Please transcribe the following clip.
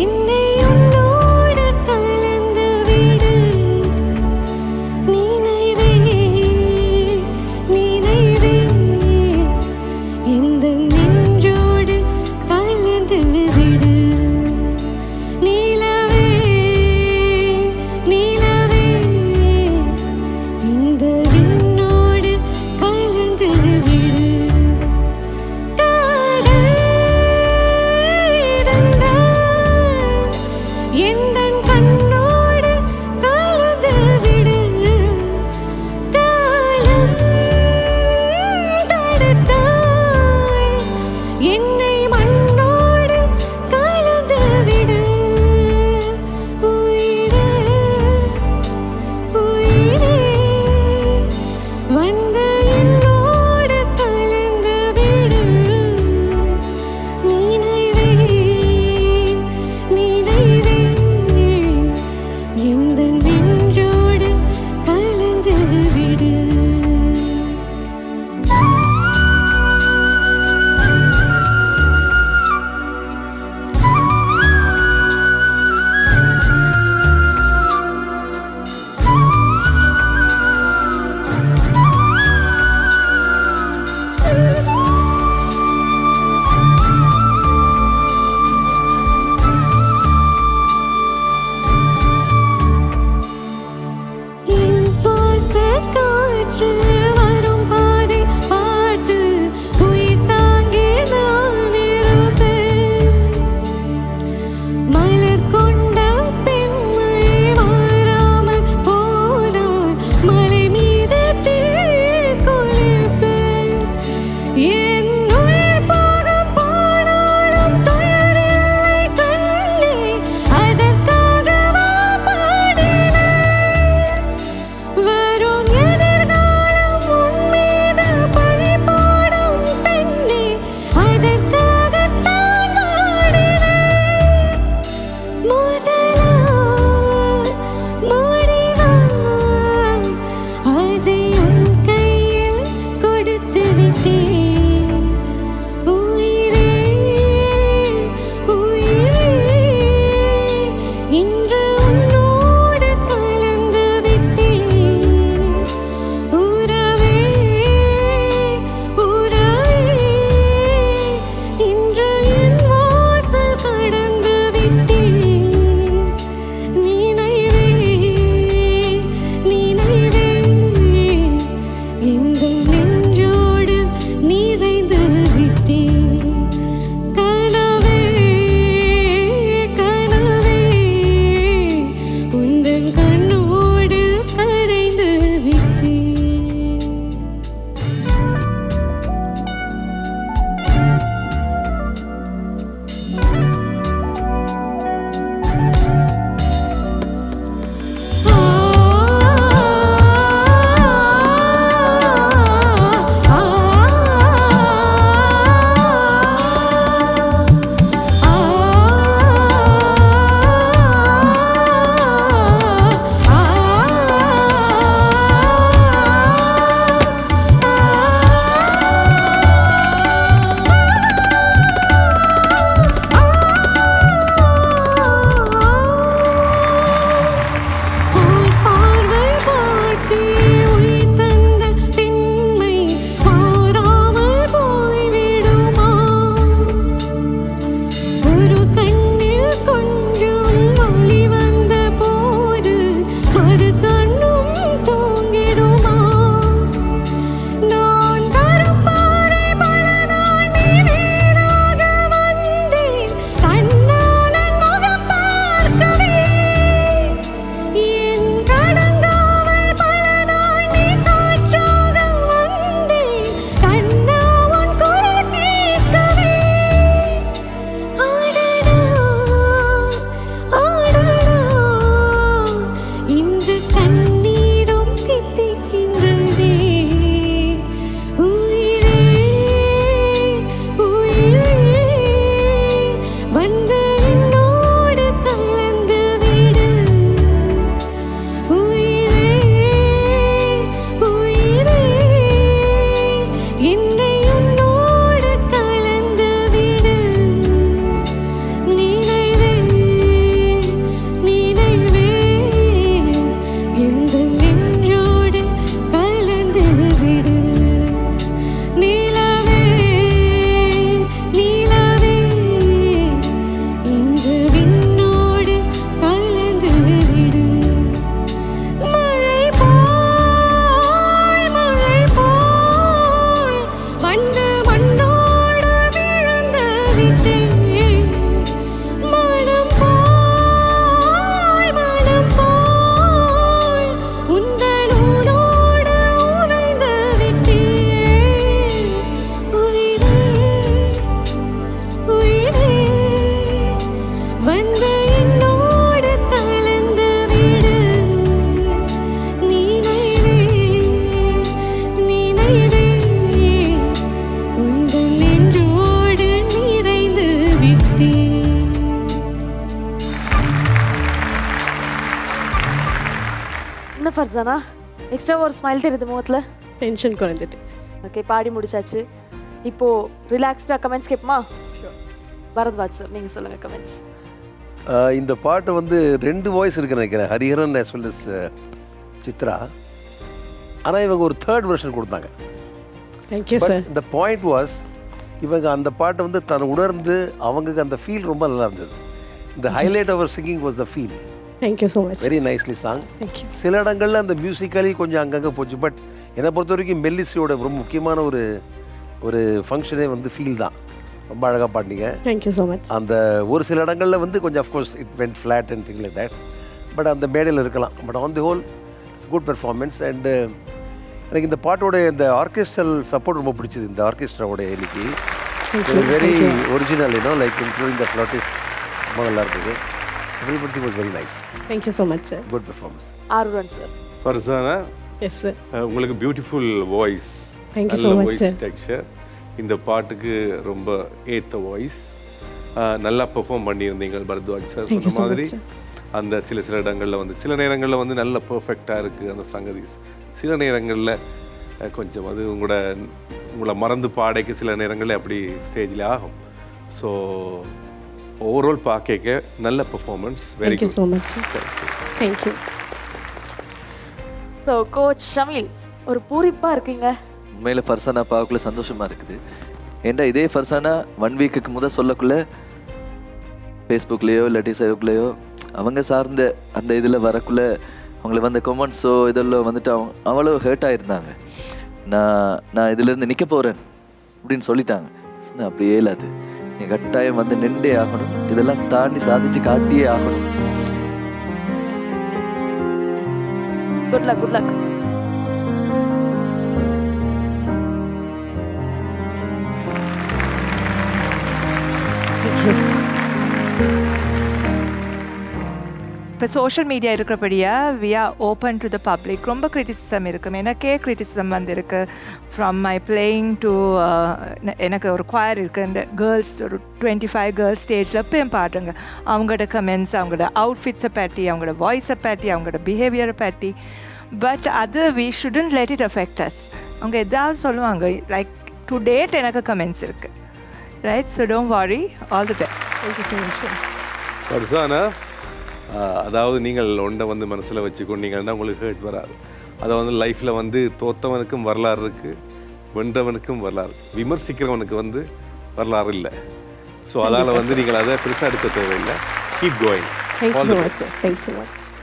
இன்னே என்ன ஃபர்சானா எக்ஸ்ட்ரா ஒரு ஸ்மைல் தெரியுது முகத்தில். டென்ஷன் குறைஞ்சிட்டு. ஓகே பாடி முடிச்சாச்சு. இப்போ ரிலாக்ஸ்டாக கமெண்ட்ஸ் கேட்போமா? பரத்வாஜ் சார் நீங்கள் சொல்லுங்கள் கமெண்ட்ஸ் இந்த பாட்டு வந்து ரெண்டு வாய்ஸ் இருக்குன்னு நினைக்கிறேன். Hariharan as uh, Chitra. ஆனால் இவங்க ஒரு தேர்ட் வெர்ஷன் கொடுத்தாங்க. தேங்க்யூ சார் இந்த பாயிண்ட் வாஸ் இவங்க அந்த பாட்டை வந்து தன் உணர்ந்து அவங்களுக்கு அந்த ஃபீல் ரொம்ப நல்லா இருந்தது. இந்த highlight our singing was the feel thank you so much very nicely song thank you சில இடங்கள்ல அந்த மியூசிக்கலி கொஞ்சம் அங்கங்கே போச்சு. பட் என்னை பொறுத்த வரைக்கும் மெல்லிசையோட ரொம்ப முக்கியமான ஒரு ஒரு ஃபங்க்ஷனே வந்து ஃபீல் தான். ரொம்ப அழகாக பாடினீங்க. தேங்க்யூ ஸோ மச் அந்த ஒரு சில இடங்களில் வந்து கொஞ்சம் of course it went flat and thing like that but அந்த மேடையில் இருக்கலாம். But on the whole it's good performance and எனக்கு இந்த பாட்டோட இந்த ஆர்கெஸ்ட்ரல் சப்போர்ட் ரொம்ப பிடிச்சது. இந்த ஆர்கெஸ்ட்ராவோட இன்னைக்கு very original you know like including the flautist ரொம்ப நல்லா இருந்தது everybody was very nice thank you so much sir good performance Arvan sir Farzana yes sir ah, உங்களுக்கு beautiful voice Thank you so much, voice sir. Texture இந்த பாட்டுக்கு ரொம்ப ஏத்த voice நல்லா perform பண்ணியிருந்தீங்க பரத்வாஜ் சார் Thank you சொன்ன so much, மாதிரி sir. அந்த சில சில இடங்களில் வந்து சில நேரங்களில் வந்து நல்ல பர்ஃபெக்டாக இருக்குது அந்த சங்கதி சில நேரங்களில் அஹ், கொஞ்சம் அது உங்களோட உங்களை மறந்து பாடைக்கு சில நேரங்களில் அப்படி ஸ்டேஜில் ஆகும். ஸோ ஓவரால் பார்க்க நல்ல performance very good so much sir thank you so coach Shameel ஒரு பூரிப்பாக இருக்கீங்க. உண்மையில் ஃபர்சானா பார்க்கக்குள்ள சந்தோஷமாக இருக்குது. ஏன்டா இதே ஃபர்சானா ஒன் வீக்குக்கு முத சொல்லக்குள்ள ஃபேஸ்புக்லேயோ இல்லாட்டி சைவுக்குள்ளேயோ அவங்க சார்ந்த அந்த இதில் வரக்குள்ள அவங்களுக்கு வந்த கொமெண்ட்ஸோ இதெல்லாம் வந்துட்டு அவங்க அவ்வளோ ஹர்ட் ஆயிருந்தாங்க. நான் நான் இதிலேருந்து நிற்க போகிறேன் அப்படின்னு சொல்லிட்டாங்க. சொன்னேன் அப்படியே இல்லாது. நீ கட்டாயம் வந்து நின்றே ஆகணும். இதெல்லாம் தாண்டி சாதிச்சு காட்டியே ஆகணும். Good luck good luck Thank you. இப்போ social media இருக்கிறபடியா we are open to the public ரொம்ப கிரிட்டிசிசம் இருக்கும் எனக்கே கிரிட்டிசிசம் வந்திருக்கு. ஃப்ரம் மை பிளேயிங் டு எனக்கு ஒரு choir இருக்கு. இந்த கேர்ள்ஸ் ஒரு டுவெண்ட்டி ஃபைவ் கேர்ள்ஸ் ஸ்டேஜில் எப்பயும் பாடுறாங்க. அவங்களோட கமெண்ட்ஸ் அவங்களோட அவுட்ஃபிட்ஸை பற்றி அவங்களோட வாய்ஸை பற்றி அவங்களோட பிஹேவியரை பற்றி பட் அது we shouldn't let it affect us அவங்க எதாவது சொல்லுவாங்க லைக் டு டேட் எனக்கு கமெண்ட்ஸ் இருக்குது right so don't worry all the best thank you so much அதாவது நீங்கள் ஒன்றை வந்து மனசில் வச்சுக்கொண்டீங்கன்னா உங்களுக்கு ஹர்ட் வராது. அதை வந்து லைஃப்பில் வந்து தோத்தவனுக்கும் வரலாறு இருக்குது வென்றவனுக்கும் வரலாறு. விமர்சிக்கிறவனுக்கு வந்து வரலாறு இல்லை. ஸோ அதால் வந்து நீங்கள் அதை பெருசாக எடுக்க தேவையில்லை. Keep going thank you so much sir thank you so much